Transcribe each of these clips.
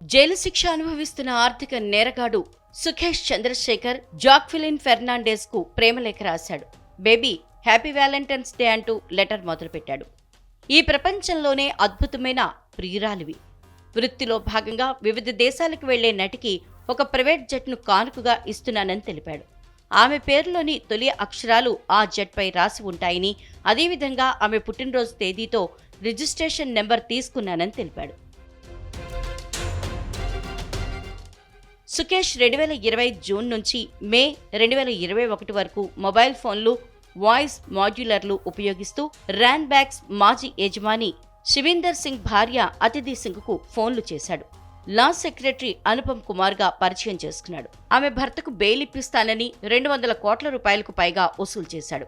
Jail శిక్ష అనుభవిస్తున్న ఆర్థిక నేరగాడు సుఖేష్ చంద్రశేఖర్ జాక్ఫిలిన్ ఫెర్నాండెస్కు ప్రేమలేఖ రాశాడు. బేబీ హ్యాపీ వ్యాలంటైన్స్ డే అంటూ లెటర్ మొదలుపెట్టాడు. ఈ ప్రపంచంలోనే అద్భుతమైన ప్రియురాలివి. వృత్తిలో భాగంగా వివిధ దేశాలకు వెళ్ళే నటికి ఒక ప్రైవేట్ జట్ను కానుకగా ఇస్తున్నానని తెలిపాడు. ఆమె పేరులోని తొలి అక్షరాలు ఆ జట్పై రాసి ఉంటాయని అదేవిధంగా ఆమె పుట్టినరోజు తేదీతో రిజిస్ట్రేషన్ నెంబర్ తీసుకున్నానని తెలిపాడు. సుకేష్ రెండు వేల ఇరవై జూన్ నుంచి మే రెండు వేల ఇరవై ఒకటి వరకు మొబైల్ ఫోన్లు వాయిస్ మాడ్యులర్లు ఉపయోగిస్తూ ర్యాన్ బ్యాగ్స్ మాజీ యజమాని శివీందర్ సింగ్ భార్య అతిథి సింగ్కు ఫోన్లు చేశాడు. లా సెక్రటరీ అనుపమ్ కుమార్గా పరిచయం చేసుకున్నాడు. ఆమె భర్తకు బెయిల్ ఇప్పిస్తానని రెండు వందల కోట్ల రూపాయలకు పైగా వసూలు చేశాడు.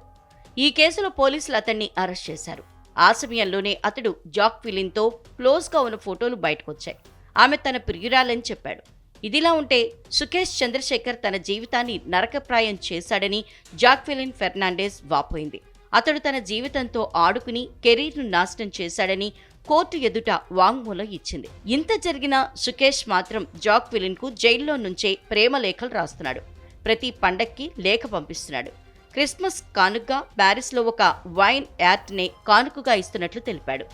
ఈ కేసులో పోలీసులు అతన్ని అరెస్ట్ చేశారు. ఆ సమయంలోనే అతడు జాక్ ఫిలిన్తో క్లోజ్గా ఉన్న ఫోటోలు బయటకొచ్చాయి. ఆమె తన ప్రియురాలని చెప్పాడు. ఇదిలా ఉంటే సుకేష్ చంద్రశేఖర్ తన జీవితాన్ని నరకప్రాయం చేశాడని జాక్వెలిన్ ఫెర్నాండెస్ వాపోయింది. అతడు తన జీవితంతో ఆడుకుని కెరీర్ను నాశనం చేశాడని కోర్టు ఎదుట వాంగ్మూలం ఇచ్చింది. ఇంత జరిగినా సుకేష్ మాత్రం జాక్విలిన్కు జైల్లో నుంచే ప్రేమ లేఖలు రాస్తున్నాడు. ప్రతి పండక్కి లేఖ పంపిస్తున్నాడు. క్రిస్మస్ కానుకగా ప్యారిస్లో ఒక వైన్ యార్ట్నే కానుకగా ఇస్తున్నట్లు తెలిపాడు.